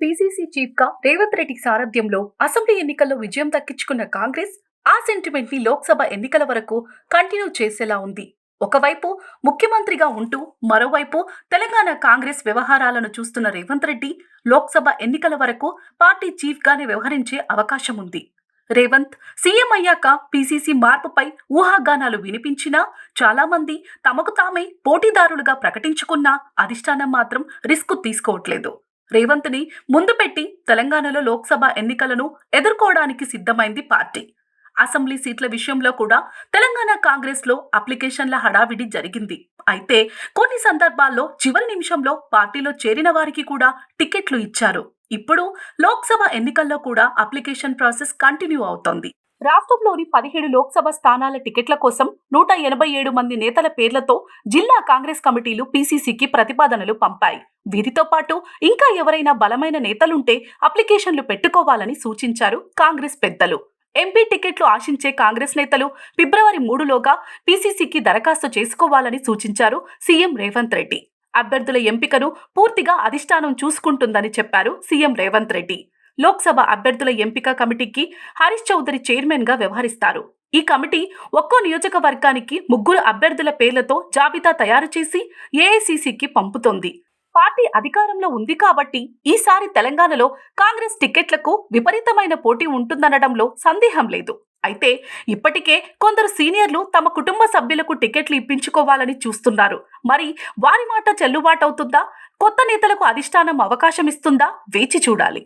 PCC చీఫ్గా రేవంత్ రెడ్డి సారథ్యంలో assembly ఎన్నికల్లో విజయం దక్కించుకున్న కాంగ్రెస్ ఆ సెంటిమెంట్ని లోక్సభ ఎన్నికల వరకు కంటిన్యూ చేసేలా ఉంది. ఒకవైపు ముఖ్యమంత్రిగా ఉంటూ మరోవైపు తెలంగాణ కాంగ్రెస్ వ్యవహారాలను చూస్తున్న రేవంత్ రెడ్డి లోక్సభ ఎన్నికల వరకు పార్టీ చీఫ్ గానే వ్యవహరించే అవకాశం ఉంది. రేవంత్ సీఎం అయ్యాక పీసీసీ మార్పుపై ఊహాగానాలు వినిపించినా చాలా మంది తమకు తామే పోటీదారులుగా ప్రకటించుకున్నా అధిష్టానం మాత్రం రిస్క్ తీసుకోవట్లేదు. రేవంత్ని ముందు పెట్టి తెలంగాణలో లోక్సభ ఎన్నికలను ఎదుర్కోవడానికి సిద్ధమైంది పార్టీ. అసెంబ్లీ సీట్ల విషయంలో కూడా తెలంగాణ కాంగ్రెస్లో అప్లికేషన్ల హడావిడి జరిగింది. అయితే కొన్ని సందర్భాల్లో చివరి నిమిషంలో పార్టీలో చేరిన వారికి కూడా టికెట్లు ఇచ్చారు. ఇప్పుడు లోక్సభ ఎన్నికల్లో కూడా అప్లికేషన్ ప్రాసెస్ కంటిన్యూ అవుతోంది. రాష్ట్రంలోని పదిహేడు లోక్సభ స్థానాల టికెట్ల కోసం నూట ఎనభై ఏడు మంది నేతల పేర్లతో జిల్లా కాంగ్రెస్ కమిటీలు పీసీసీకి ప్రతిపాదనలు పంపాయి. వీరితో పాటు ఇంకా ఎవరైనా బలమైన నేతలుంటే అప్లికేషన్లు పెట్టుకోవాలని సూచించారు కాంగ్రెస్ పెద్దలు. ఎంపీ టికెట్లు ఆశించే కాంగ్రెస్ నేతలు ఫిబ్రవరి మూడులోగా పీసీసీకి దరఖాస్తు చేసుకోవాలని సూచించారు సీఎం రేవంత్ రెడ్డి. అభ్యర్థుల ఎంపికను పూర్తిగా అధిష్టానం చూసుకుంటుందని చెప్పారు సీఎం రేవంత్ రెడ్డి. లోక్సభ అభ్యర్థుల ఎంపిక కమిటీకి హరీష్ చౌదరి చైర్మన్గా వ్యవహరిస్తారు. ఈ కమిటీ ఒక్కో నియోజకవర్గానికి ముగ్గురు అభ్యర్థుల పేర్లతో జాబితా తయారు చేసి ఏఐసిసికి పంపుతోంది. పార్టీ అధికారంలో ఉంది కాబట్టి ఈసారి తెలంగాణలో కాంగ్రెస్ టికెట్లకు విపరీతమైన పోటీ ఉంటుందనడంలో సందేహం లేదు. అయితే ఇప్పటికే కొందరు సీనియర్లు తమ కుటుంబ సభ్యులకు టికెట్లు ఇప్పించుకోవాలని చూస్తున్నారు. మరి వారి మాట చెల్లుబాటవుతుందా? కొత్త నేతలకు అధిష్టానం అవకాశం ఇస్తుందా? వేచి చూడాలి.